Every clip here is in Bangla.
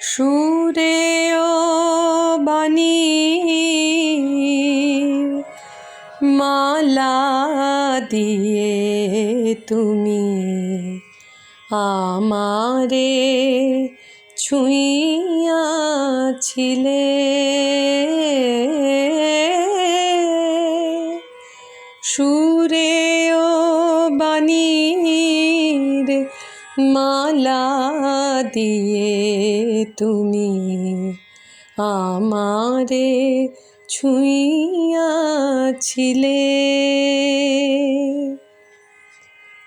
সুরে ও বাণী মালা দিয়ে তুমি আমারে ছুঁইয়াছিলে। সুরে ও বাণীর মালা দিয়ে তুমি আমারে ছুঁইয়াছিলে।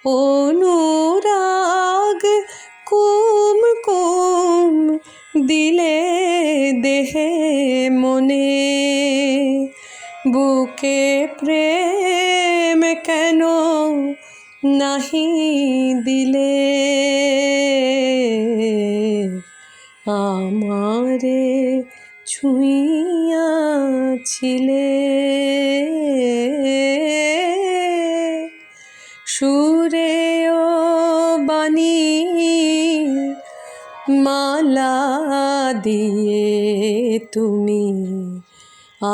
অনুরাগ কুম কুম দিলে দেহে মনে বুকে প্রেম কেন নাহি দিলে আমারে ছুঁইয়াছিলে সুরে ও বাণী মালা দিয়ে তুমি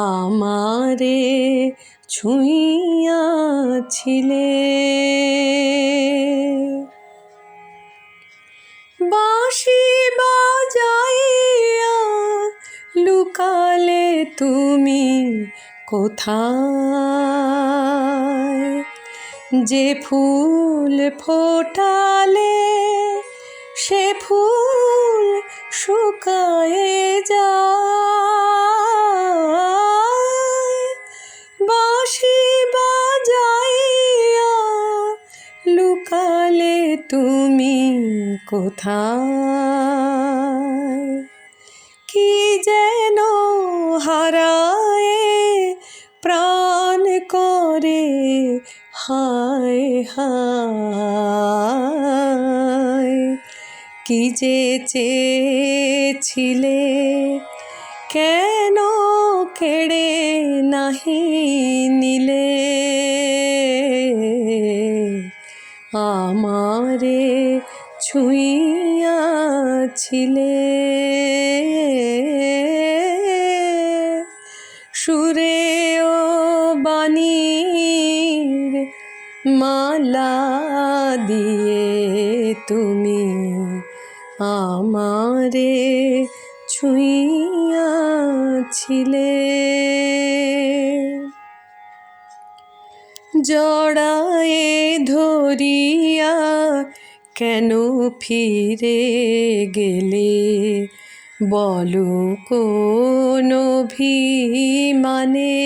আমারে ছুঁইয়াছিলে তুমি কোথায়? যে ফুল ফোটালে সে ফুল শুকায়ে যায়। বাঁশি বাজাইয়া লুকালে তুমি কোথায়? হায় কি যে চেয়েছিলে কেন কেড়ে নাহি নিলে? আমারে ছুঁইয়াছিলে সুরে ও বাণীর মালা দিয়ে তুমি আমারে ছুঁইয়াছিলে। জড়ায়ে ধরিয়া কেন ফিরে গেলে? বলো কোন মানে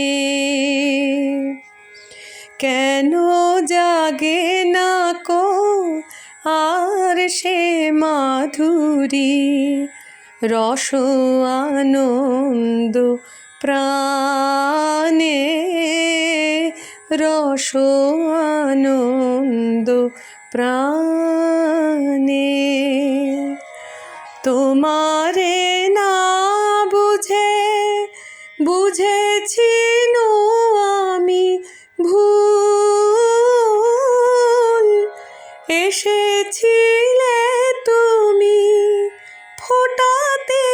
কেন জাগে না কো? আর সে মাধুরী রস আনন্দ প্রাণে, রস আনন্দ প্রাণে। তোমারে না বুঝে, বুঝেছি এসেছিলে তুমি ফোটাতে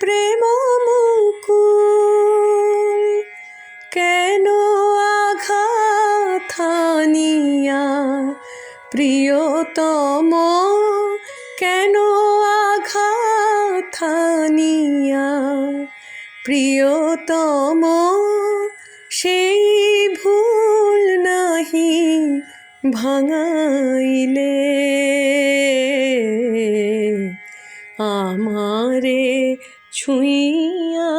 প্রেম মুকুল। কেন আঘাত প্রিয়তম? কেন আঘাত প্রিয়তম? ভাঙাইলে আমারে ছুঁইয়া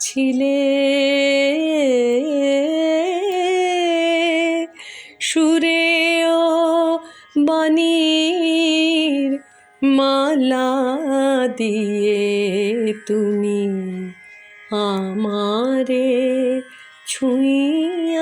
ছিলে। সুরে ও বাণীর মালা দিয়ে তুমি আমারে ছুঁইয়াছিলে